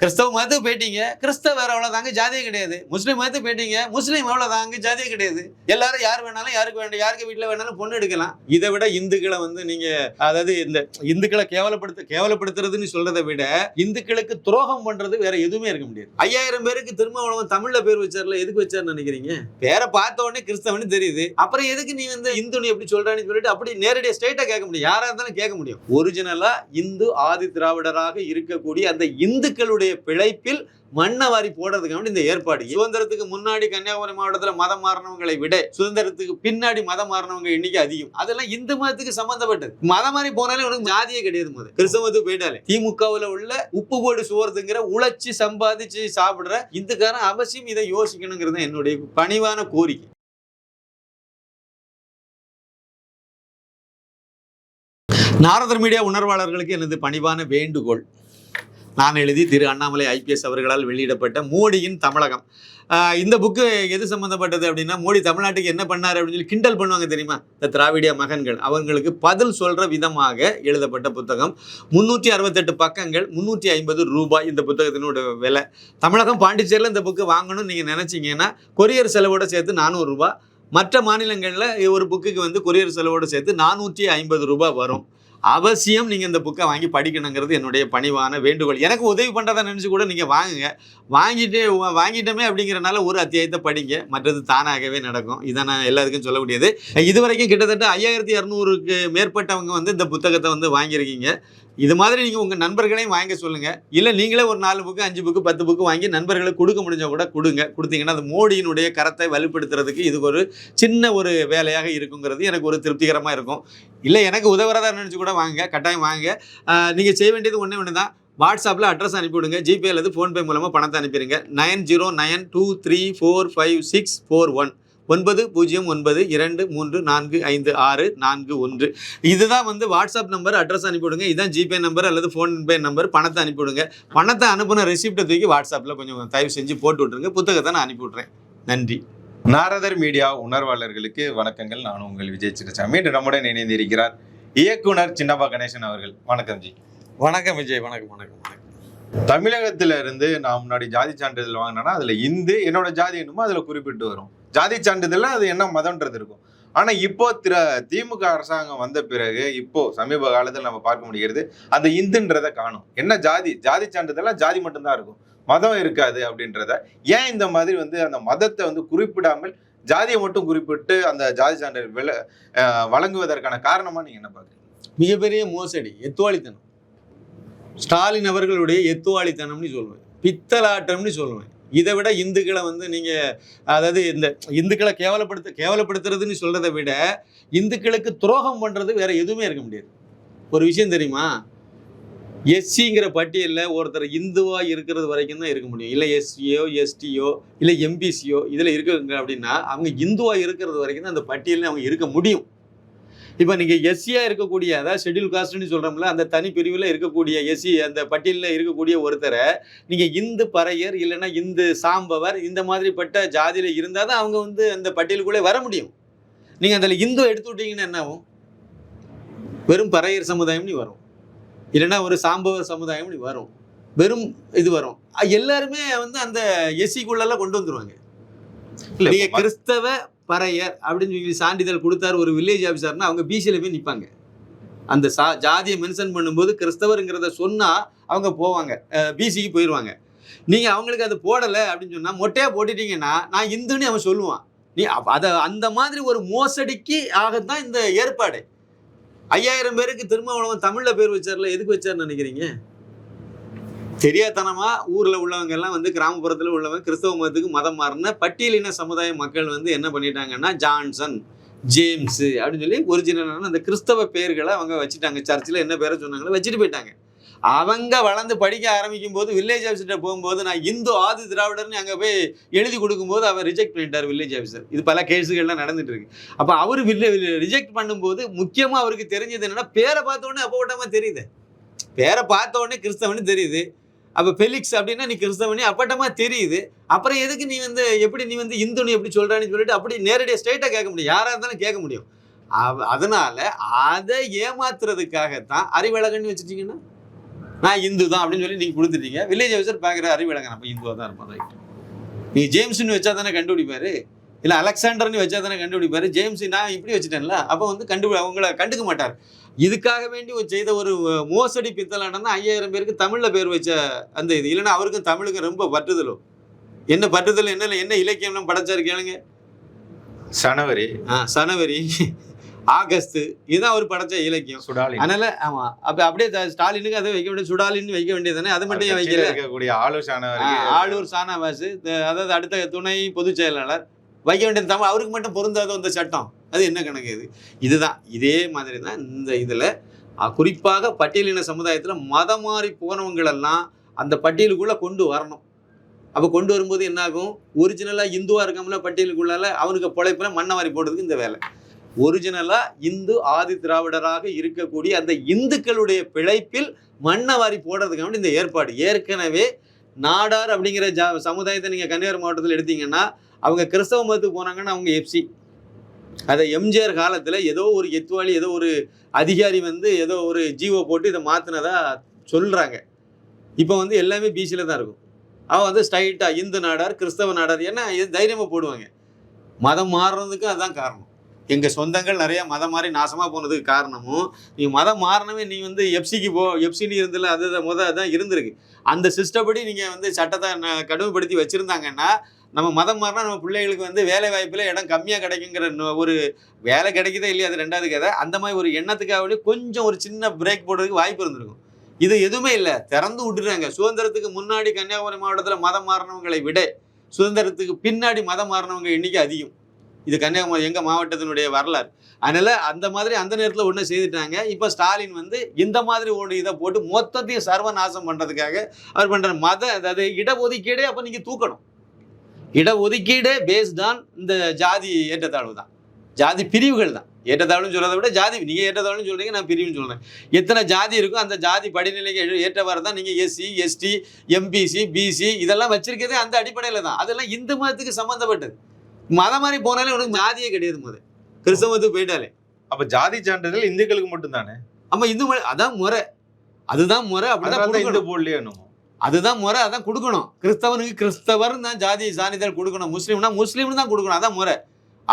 கிறிஸ்தவ மதத்துக்கு போயிட்டீங்க கிறிஸ்தவ வேற அவ்வளோதாங்க ஜாதியே கிடையாது. முஸ்லீம் மதத்துக்கு போயிட்டீங்க முஸ்லீம் அவ்வளோதாங்க ஜாதியே கிடையாது. எல்லாரும் யார் வேணாலும் யாருக்கு வேண்டாம் யாருக்கு வீட்டில் வேணாலும் பொண்ணு எடுக்கலாம். இதை விட இந்துக்களை வந்து நீங்க அதாவது இந்த இந்துக்களை கேவலப்படுத்த கேவலப்படுத்துறதுன்னு சொல்றதை விட இந்துக்களுக்கு துரோகம் பண்றது வேற எதுவுமே இருக்க முடியாது. ஐயாயிரம் பேருக்கு திருமாவளவன் தமிழ்ல பேர் வச்சார்ல எதுக்கு வச்சாருன்னு நினைக்கிறீங்க? பேரை பார்த்த உடனே கிறிஸ்தவனு தெரியுது. அப்புறம் எதுக்கு நீ வந்து இந்துன்னு எப்படி சொல்றான்னு சொல்லிட்டு அப்படி நேரடியாக ஸ்ட்ரைட்டா கேட்க முடியும். யாரா இருந்தாலும் கேட்க முடியும். ஒரிஜினலா இந்து ஆதி திராவிடராக இருக்கக்கூடிய அந்த இந்துக்களுடைய மக்களுடைய பிழைப்பில் மண்ணை வாரி போடுறதுக்காக இந்த ஏற்பாடு. சுதந்திரத்துக்கு முன்னாடி கன்னியாகுமரி மாவட்டத்தில் மதம் மாறினவங்களை விட சுதந்திரத்துக்கு பின்னாடி மதம் மாறினவங்க எண்ணிக்கை அதிகம். அதெல்லாம் இந்து மதத்துக்கு சம்பந்தப்பட்டது. மதம் மாறி போனாலே உனக்கு ஜாதியே கிடையாது முதல் கிறிஸ்தவத்துக்கு போயிட்டாலே. திமுகவில் உள்ள உப்பு போடு சோறுங்கிற உழைச்சி சம்பாதிச்சு சாப்பிடுற இந்துக்காரன் அவசியம் இதை யோசிக்கணுங்கிறது என்னுடைய பணிவான கோரிக்கை. நாரதர் மீடியா உணர்வாளர்களுக்கு எனது பணிவான வேண்டுகோள். நான் எழுதி திரு அண்ணாமலை ஐபிஎஸ் அவர்களால் வெளியிடப்பட்ட மோடியின் தமிழகம். இந்த புக்கு எது சம்மந்தப்பட்டது அப்படின்னா மோடி தமிழ்நாட்டுக்கு என்ன பண்ணார் அப்படின்னு சொல்லி கிண்டல் பண்ணுவாங்க தெரியுமா? இந்த திராவிடிய மகன்கள். அவங்களுக்கு பதில் சொல்கிற விதமாக எழுதப்பட்ட புத்தகம். முந்நூற்றி அறுபத்தெட்டு பக்கங்கள் முந்நூற்றி ஐம்பது ரூபாய் இந்த புத்தகத்தினோட விலை. தமிழகம் பாண்டிச்சேரியில் இந்த புக்கு வாங்கணும்னு நீங்கள் நினச்சிங்கன்னா கொரியர் செலவோட சேர்த்து நானூறுரூபா மற்ற மாநிலங்களில் ஒரு புக்குக்கு வந்து கொரியர் செலவோடு சேர்த்து நானூற்றி ஐம்பது ரூபாய் வரும். அவசியம் நீங்கள் இந்த புக்கை வாங்கி படிக்கணுங்கிறது என்னுடைய பணிவான வேண்டுகோள். எனக்கு உதவி பண்ணுறதா நினச்சி கூட நீங்கள் வாங்குங்க. வாங்கிட்டு வாங்கிட்டோமே அப்படிங்கிறனால ஒரு அத்தியாயத்தை படிங்க. மற்றது தானாகவே நடக்கும். இதை நான் எல்லாருக்கும் சொல்ல முடியாது இது வரைக்கும் கிட்டத்தட்ட ஐயாயிரத்தி இரநூறுக்கு மேற்பட்டவங்க வந்து இந்த புத்தகத்தை வந்து வாங்கியிருக்கீங்க. இது மாதிரி நீங்கள் உங்கள் நண்பர்களையும் வாங்க சொல்லுங்கள் இல்லை நீங்களே ஒரு நாலு புக்கு அஞ்சு புக்கு பத்து புக்கு வாங்கி நண்பர்களுக்கு கொடுக்க முடிஞ்சால் கூட கொடுங்க. கொடுத்தீங்கன்னா அது மோடியினுடைய கரத்தை வலுப்படுத்துறதுக்கு இது ஒரு சின்ன ஒரு வேலையாக இருக்குங்கிறது எனக்கு ஒரு திருப்திகரமாக இருக்கும். இல்லை எனக்கு உதவுறதா நினச்சி கூட வாங்க கட்டாயம் வாங்க. நீங்கள் செய்ய வேண்டியது ஒன்றே ஒன்று தான் வாட்ஸ்அப்பில் அட்ரஸ் அனுப்பிவிடுங்க. ஜிபே அல்லது ஃபோன்பே மூலமாக பணத்தை அனுப்பிடுங்க nine zero nine two three four five six four one. ஒன்பது பூஜ்ஜியம் ஒன்பது இரண்டு மூன்று நான்கு ஐந்து ஆறு நான்கு ஒன்று. இதுதான் வந்து வாட்ஸ்அப் நம்பர் அட்ரஸ் அனுப்பிவிடுங்க. இதுதான் ஜிபே நம்பர் அல்லது ஃபோன்பே நம்பர். பணத்தை அனுப்பிவிடுங்க. பணத்தை அனுப்புன ரெசிப்டை தூக்கி வாட்ஸ்அப்பில் கொஞ்சம் தயவு செஞ்சு போட்டு விட்ருங்க புத்தகத்தை நான் அனுப்பி விட்றேன் நன்றி. நாரதர் மீடியா உணர்வாளர்களுக்கு வணக்கங்கள். நான் உங்கள் விஜய் சின்னசாமி. இன்று நம்முடன் இணைந்திருக்கிறார் இயக்குனர் சின்னப்பா கணேசன் அவர்கள். வணக்கம் ஜி. வணக்கம் விஜய். வணக்கம் வணக்கம் வணக்கம். தமிழகத்துல இருந்து நான் முன்னாடி ஜாதி சான்றிதழ் வாங்கினேன்னா அதுல இந்து என்னோட ஜாதி என்னமோ அதுல குறிப்பிட்டு வரும். ஜாதி சான்றிதழ்ல அது என்ன மதம்ன்றது இருக்கும். ஆனால் இப்போ திர திமுக அரசாங்கம் வந்த பிறகு இப்போ சமீப காலத்தில் நம்ம பார்க்க முடிகிறது அந்த இந்துன்றதை காணும். என்ன ஜாதி? ஜாதி சான்றிதழ்லாம் ஜாதி மட்டும்தான் இருக்கும். மதம் இருக்காது அப்படின்றத. ஏன் இந்த மாதிரி வந்து அந்த மதத்தை வந்து குறிப்பிடாமல் ஜாதியை மட்டும் குறிப்பிட்டு அந்த ஜாதி சான்றிதழ் வில வழங்குவதற்கான காரணமாக நீங்கள் என்ன பார்க்குறீங்க? மிகப்பெரிய மோசடி எத்துவாளித்தனம். ஸ்டாலின் அவர்களுடைய எத்துவாளித்தனம்னு சொல்லுவேன். பித்தலாட்டம்னு சொல்லுவேன். இதை விட இந்துக்களை வந்து நீங்க அதாவது இந்த இந்துக்களை கேவலப்படுத்த கேவலப்படுத்துறதுன்னு சொல்றதை விட இந்துக்களுக்கு துரோகம் பண்றது வேற எதுவுமே இருக்க முடியாது. ஒரு விஷயம் தெரியுமா? எஸ்சிங்கிற பட்டியலில் ஒருத்தர் இந்துவா இருக்கிறது வரைக்கும் தான் இருக்க முடியும். இல்லை எஸ்சியோ எஸ்டியோ இல்லை எம்பிசியோ இதில் இருக்காங்க அப்படின்னா அவங்க இந்துவா இருக்கிறது வரைக்கும் தான் அந்த பட்டியலில் அவங்க இருக்க முடியும். இப்போ நீங்கள் எஸ்சியாக இருக்கக்கூடிய அதாவது ஷெட்யூல் காஸ்ட்னு சொல்கிறோம்ல அந்த தனி பிரிவில் இருக்கக்கூடிய எஸ்சி அந்த பட்டியலில் இருக்கக்கூடிய ஒருத்தரை நீங்கள் இந்து பறையர் இல்லைன்னா இந்து சாம்பவர் இந்த மாதிரிப்பட்ட ஜாதியில் இருந்தால் தான் அவங்க வந்து அந்த பட்டியலுக்குள்ளே வர முடியும். நீங்கள் அதில் இந்து எடுத்து விட்டீங்கன்னா என்ன ஆகும் வெறும் பறையர் சமுதாயம்னு வரும். இல்லைன்னா ஒரு சாம்பவர் சமுதாயம்னு வரும். வெறும் இது வரும். எல்லாருமே வந்து அந்த எஸ்சிக்குள்ளெல்லாம் கொண்டு வந்துருவாங்க. இல்ல, நீங்க ம- கிறிஸ்தவ பறையர் அப்படின்னு சொல்லி சான்றிதழ் கொடுத்தார் ஒரு வில்லேஜ் ஆஃபீஸர்னா அவங்க பிசியில் போய் நிற்பாங்க அந்த சா ஜாதியை மென்ஷன் பண்ணும்போது கிறிஸ்தவருங்கிறத சொன்னால் அவங்க போவாங்க. பிசிக்கு போயிடுவாங்க நீங்கள் அவங்களுக்கு அது போடலை அப்படின்னு சொன்னால் மொட்டையாக போட்டுட்டீங்கன்னா நான் இந்துன்னு அவன் சொல்லுவான். நீ அதை அந்த மாதிரி ஒரு மோசடிக்கு ஆகத்தான் இந்த ஏற்பாடு. ஐயாயிரம் பேருக்கு திருமாவளவன் தமிழில் பேர் வச்சார்ல எதுக்கு வச்சார்னு நினைக்கிறீங்க? தெரியாதனமா ஊர்ல உள்ளவங்க எல்லாம் வந்து கிராமப்புறத்துல உள்ளவங்க கிறிஸ்தவ மதத்துக்கு மதம் மாறின பட்டியலின சமுதாய மக்கள் வந்து என்ன பண்ணிட்டாங்கன்னா ஜான்சன் ஜேம்ஸ் அப்படின்னு சொல்லி ஒரிஜினலான அந்த கிறிஸ்தவ பேர்களை அவங்க வச்சுட்டாங்க. சர்ச்சில் என்ன பேரை சொன்னாங்களோ வச்சுட்டு போயிட்டாங்க. அவங்க வளர்ந்து படிக்க ஆரம்பிக்கும் போது வில்லேஜ் ஆஃபீஸர்கிட்ட போகும்போது நான் இந்து ஆதி திராவிடர்னு அங்கே போய் எழுதி கொடுக்கும்போது அவர் ரிஜெக்ட் பண்ணிட்டார் வில்லேஜ் ஆஃபீஸர் இது பல கேஸுகள்லாம் நடந்துட்டு இருக்கு. அப்போ அவர் ரிஜெக்ட் பண்ணும்போது முக்கியமாக அவருக்கு தெரிஞ்சது என்னன்னா பேரை பார்த்த உடனே அப்போ விட்டாம தெரியுது. பேரை பார்த்த உடனே கிறிஸ்தவனு தெரியுது. அப்போ ஃபெலிக்ஸ் அப்படின்னா நீ கிறிஸ்தவனே அப்பட்டமா தெரியுது. அப்புறம் எதுக்கு நீ வந்து எப்படி நீ வந்து இந்துன்னு எப்படி சொல்றான்னு சொல்லிட்டு அப்படி நேரடியாக ஸ்ட்ரைட்டாக கேட்க முடியும். யாராக இருந்தாலும் கேட்க முடியும். அதனால் அதனால அதை ஏமாத்துறதுக்காகத்தான் அறிவழகன்னு வச்சுட்டீங்கன்னா நான் இந்து தான் அப்படின்னு சொல்லி நீங்கள் கொடுத்துட்டீங்க. வில்லேஜ் ஆஃபீஸர் பார்க்குற அறிவிலங்க நம்ம இந்துவாக தான் இருப்போம் ரைட் நீங்கள் ஜேம்ஸ்னு வச்சா தானே கண்டுபிடிப்பாரு? இல்லை அலெக்சாண்டர்னு வச்சா தானே கண்டுபிடிப்பாரு? ஜேம்ஸ் நான் இப்படி வச்சுட்டேன்ல அப்போ வந்து கண்டுபிடி அவங்கள கண்டுக்க மாட்டார். இதுக்காக வேண்டி ஒரு செய்த ஒரு மோசடி பித்தலாட்டம் தான் ஐயாயிரம் பேருக்கு தமிழில் பேர் வச்ச அந்த இது. இல்லைன்னா அவருக்கும் தமிழுக்கும் ரொம்ப பற்றுதலோ? என்ன பற்றுதல் என்ன என்ன இலக்கியம்லாம் படைச்சாரு கேளுங்க. சனவரி. ஆ சனவரி ஆகஸ்ட் இதுதான் அவர் படைச்ச இலக்கியம். சுடாலின். அதனால ஆமா அப்ப அப்படியே ஸ்டாலினுக்கு அதை வைக்க வேண்டிய சுடாலின்னு வைக்க வேண்டியதானே அது மட்டும் வைக்கல? இருக்கக்கூடிய ஆளூர் சானாவாசு த- அதாவது அடுத்த துணை பொதுச் செயலாளர் வைக்க வேண்டியது தமிழ். அவருக்கு மட்டும் பொருந்தாத அந்த சட்டம். அது என்ன கணக்கு இது? இதுதான். இதே மாதிரி தான் இந்த இதில் குறிப்பாக பட்டியலின சமுதாயத்தில் மதம் மாறி போனவங்களெல்லாம் அந்த பட்டியலுக்குள்ளே கொண்டு வரணும். அப்போ கொண்டு வரும்போது என்னாகும்? ஒரிஜினலாக இந்துவாக இருக்காமல பட்டியலுக்குள்ளால அவனுக்கு பொழைப்பில் மண்ணை மாறி போடுறதுக்கு இந்த வேலை. ஒரிஜினலாக இந்து ஆதி திராவிடராக இருக்கக்கூடிய அந்த இந்துக்களுடைய பிழைப்பில் மண்ணை வாரி போடுறதுக்காக இந்த ஏற்பாடு. ஏற்கனவே நாடார் அப்படிங்கிற ஜா சமுதாயத்தை நீங்கள் கன்னியாகுமரி மாவட்டத்தில் எடுத்தீங்கன்னா அவங்க கிறிஸ்தவ மதத்துக்கு போனாங்கன்னா அவங்க எஃப்சி அதை எம்ஜிஆர் காலத்தில் ஏதோ ஒரு எத்துவாளி ஏதோ ஒரு அதிகாரி வந்து ஏதோ ஒரு ஜீவோ போட்டு இதை மாற்றினதா சொல்கிறாங்க இப்போ வந்து எல்லாமே பிசியில் தான் இருக்கும். அவன் வந்து ஸ்ட்ரைட்டாக இந்து நாடார் கிறிஸ்தவ நாடார் ஏன்னா இது தைரியமாக போடுவாங்க. மதம் மாறுறதுக்கு அதுதான் காரணம். எங்கள் சொந்தங்கள் நிறையா மதம் மாறி நாசமாக போனதுக்கு காரணமும் நீ மதம் மாறினவே நீ வந்து எஃப்சிக்கு போ எப்சின்னு இருந்தில்ல அது முத தான் இருந்திருக்கு. அந்த சிஸ்டப்படி நீங்கள் வந்து சட்டத்தை கடுமைப்படுத்தி வச்சுருந்தாங்கன்னா நம்ம மதம் மாறினா நம்ம பிள்ளைகளுக்கு வந்து வேலை வாய்ப்பில் இடம் கம்மியாக கிடைக்குங்கிற நோ- ஒரு வேலை கிடைக்குதே இல்லையா அது ரெண்டாவது கதை. அந்த மாதிரி ஒரு எண்ணத்துக்காக வேண்டி கொஞ்சம் ஒரு சின்ன பிரேக் போடுறதுக்கு வாய்ப்பு இருந்திருக்கும். இது எதுவுமே இல்லை. திறந்து விட்டுறாங்க. சுதந்திரத்துக்கு முன்னாடி கன்னியாகுமரி மாவட்டத்தில் மதம் மாறினவங்களை விட சுதந்திரத்துக்கு பின்னாடி மதம் மாறினவங்க எண்ணிக்கை அதிகம். இது கன்னியாகுமரி எங்கள் மாவட்டத்தினுடைய வரலாறு. அதனால் அந்த மாதிரி அந்த நேரத்தில் ஒன்று செய்துட்டாங்க. இப்போ ஸ்டாலின் வந்து இந்த மாதிரி ஒரு இதை போட்டு மொத்தத்தையும் சர்வநாசம் பண்ணுறதுக்காக அவர் பண்ணுற மத அதாவது இடஒதுக்கீடே அப்போ நீங்கள் தூக்கணும். இடஒதுக்கீடே பேஸ்ட் ஆன் இந்த ஜாதி ஏற்றத்தாழ்வு தான் ஜாதி பிரிவுகள் தான் ஏற்றத்தாழ்வுன்னு சொல்றதை விட ஜாதி நீங்கள் ஏற்றத்தாழ்வுன்னு சொல்றீங்க நான் பிரிவுன்னு சொல்கிறேன் எத்தனை ஜாதி இருக்கோ அந்த ஜாதி படிநிலைக்கு ஏற்றவாறு தான் நீங்கள் எஸ்சி எஸ்டி எம்பிசி பிசி இதெல்லாம் வச்சிருக்கிறதே அந்த அடிப்படையில் தான். அதெல்லாம் இந்து மதத்துக்கு சம்மந்தப்பட்டது மதம் மாதிரி போனாலே உனக்கு ஜாதியே கிடையாது முத கிறிஸ்தவ மதத்துக்கு போயிட்டாலே. அப்ப ஜாதி சான்றிதழ் இந்துக்களுக்கு மட்டும் தானே ஆமா இந்து மத- அதான் முறை. அதுதான் முறை அப்படிதான் தான் போடலையே அதுதான் முறை அதான் கொடுக்கணும். கிறிஸ்தவனுக்கு கிறிஸ்தவர் தான் ஜாதி சான்றிதழ் கொடுக்கணும். முஸ்லீம்னா முஸ்லீம்னு தான் கொடுக்கணும். அதான் முறை.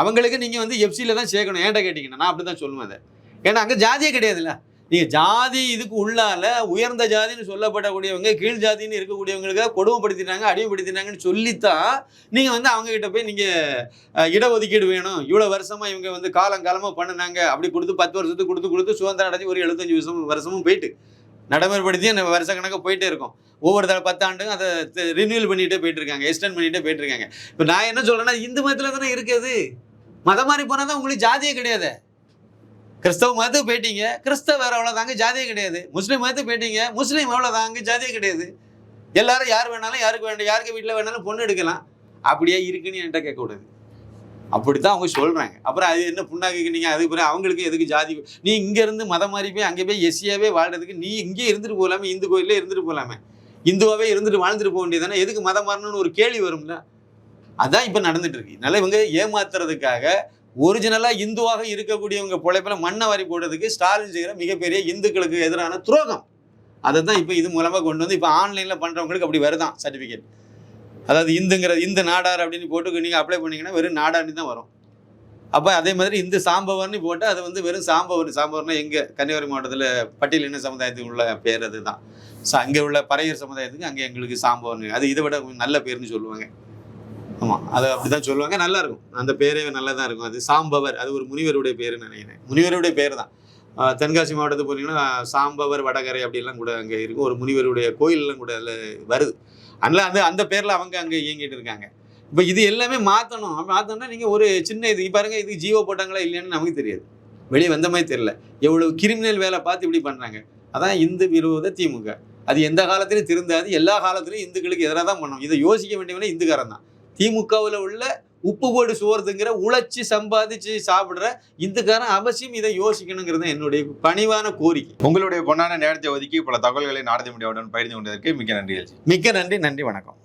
அவங்களுக்கு நீங்கள் வந்து எஃப்சியில் தான் சேர்க்கணும். ஏன்டா கேட்டிங்கன்னா நான் அப்படி தான் சொல்லுவேன் அதை. ஏன்னா அங்கே ஜாதியே கிடையாதுல்ல. நீங்கள் ஜாதி இதுக்கு உள்ளால உயர்ந்த ஜாதின்னு சொல்லப்படக்கூடியவங்க கீழ் ஜாதின்னு இருக்கக்கூடியவங்களுக்கு கொடுமைப்படுத்திட்டாங்க அடிமைப்படுத்திட்டாங்கன்னு சொல்லித்தான் நீங்கள் வந்து அவங்ககிட்ட போய் நீங்கள் இடஒதுக்கீடு வேணும். இவ்வளோ வருஷமாக இவங்க வந்து காலம் காலமாக பண்ணுனாங்க. அப்படி கொடுத்து பத்து வருஷத்துக்கு கொடுத்து கொடுத்து சுதந்திரம் அடைஞ்சு ஒரு எழுபத்தஞ்சு வருஷம் வருஷமும் போயிட்டு. நடைமுறைப்படுத்தி வருஷ கணக்காக போயிட்டே இருக்கும். ஒவ்வொரு தடவை பத்தாண்டும் அதை ரினியூவல் பண்ணிகிட்டே போயிட்டு இருக்காங்க எக்ஸ்டெண்ட் பண்ணிகிட்டே போயிட்டுருக்காங்க. இப்போ நான் என்ன சொல்கிறேன்னா இந்து மதத்தில் தானே இருக்குது மதம் மாதிரி போனால் தான் உங்களுக்கு ஜாதியே கிடையாது. கிறிஸ்தவ மதத்துக்கு போயிட்டீங்க கிறிஸ்தவ வேறு அவ்வளோதாங்க ஜாதியே கிடையாது. முஸ்லீம் மதத்துக்கு போயிட்டீங்க முஸ்லீம் அவ்வளோதாங்க ஜாதியே கிடையாது. எல்லாரும் யார் வேணாலும் யாருக்கு வேண்டாம் யாருக்கு வீட்டில் வேணாலும் பொண்ணு எடுக்கலாம். அப்படியே இருக்குன்னு என்கிட்ட கேட்கக்கூடாது. அப்படித்தான் அவங்க சொல்றாங்க. அப்புறம் அது என்ன புண்ணாக்கு நீங்க அதுக்கு பிறகு அவங்களுக்கு எதுக்கு ஜாதி? நீ இங்க இருந்து மதம் மாறி போய் அங்கே போய் எஸ்சியாவே வாழ்றதுக்கு நீ இங்கே இருந்துட்டு போகலாமே இந்து கோயிலே இருந்துட்டு போகலாமே இந்துவாவே இருந்துட்டு வாழ்ந்துட்டு போக வேண்டியதானே எதுக்கு மதம் மாறணும்னு ஒரு கேள்வி வரும்ல? அதான் இப்போ நடந்துட்டு இருக்கு. அதனால இவங்க ஏமாத்துறதுக்காக ஒரிஜினலா இந்துவாக இருக்கக்கூடியவங்க பிழைப்பில் மண்ணை வாரி போடுறதுக்கு ஸ்டாலின் செய்கிற மிகப்பெரிய இந்துக்களுக்கு எதிரான துரோகம். அதை தான் இப்போ இது மூலமாக கொண்டு வந்து இப்போ ஆன்லைனில் பண்ணுறவங்களுக்கு அப்படி வருதான் சர்டிஃபிகேட் அதாவது இந்துங்கிற இந்து நாடார் அப்படின்னு போட்டு நீங்கள் அப்ளை பண்ணீங்கன்னா வெறும் நாடார்னு தான் வரும். அப்போ அதே மாதிரி இந்து சாம்பவர்னு போட்டால் அது வந்து வெறும் சாம்பவர் சாம்பவர்னா எங்கே? கன்னியாகுமரி மாவட்டத்தில் பட்டியலின சமுதாயத்துக்கு உள்ள பேர் அதுதான். ஸோ அங்கே உள்ள பறையர் சமுதாயத்துக்கு அங்கே எங்களுக்கு சாம்பவர்னு. அது இதை விட நல்ல பேர்னு சொல்லுவாங்க. ஆமாம் அது அப்படி தான் சொல்லுவாங்க. நல்லா இருக்கும். அந்த பேரே நல்லா தான் இருக்கும். அது சாம்பவர் அது ஒரு முனிவருடைய பேருன்னு நினைக்கிறேன். முனிவருடைய பேர் தான் தென்காசி மாவட்டத்துக்கு போனீங்கன்னா சாம்பவர் வடகரை அப்படிலாம் கூட அங்கே இருக்கும். ஒரு முனிவருடைய கோயிலெலாம் கூட அதில் வருது. அதனால் அந்த அந்த பேரில் அவங்க அங்கே இயங்கிட்டு இருக்காங்க. இப்போ இது எல்லாமே மாற்றணும் மாற்றணும்னா நீங்கள் ஒரு சின்ன இது பாருங்க இது ஜீவோ போட்டாங்களா இல்லையான்னு நமக்கு தெரியாது. வெளியே வந்த மாதிரி தெரியல. எவ்வளவு கிரிமினல் வேலை பார்த்து இப்படி பண்ணுறாங்க அதான் இந்து விரோத திமுக. அது எந்த காலத்திலையும் திருந்தாது. எல்லா காலத்திலையும் இந்துக்களுக்கு எதிராக தான் பண்ணும். இதை யோசிக்க வேண்டியவனே இந்துக்காரன் தான். திமுகவில் உள்ள உப்பு போடு சோறுதுங்கிற உழைச்சி சம்பாதிச்சு சாப்பிடுற இந்துக்காரன் அவசியம் இதை யோசிக்கணுங்கிறது என்னுடைய பணிவான கோரிக்கை. உங்களுடைய பொன்னான நேரத்தை ஒதுக்கி பல தகவல்களை நாடக மீடியாவுடன் பகிர்ந்து கொண்டதற்கு மிக்க நன்றி எல்ஜி. மிக்க நன்றி நன்றி வணக்கம்.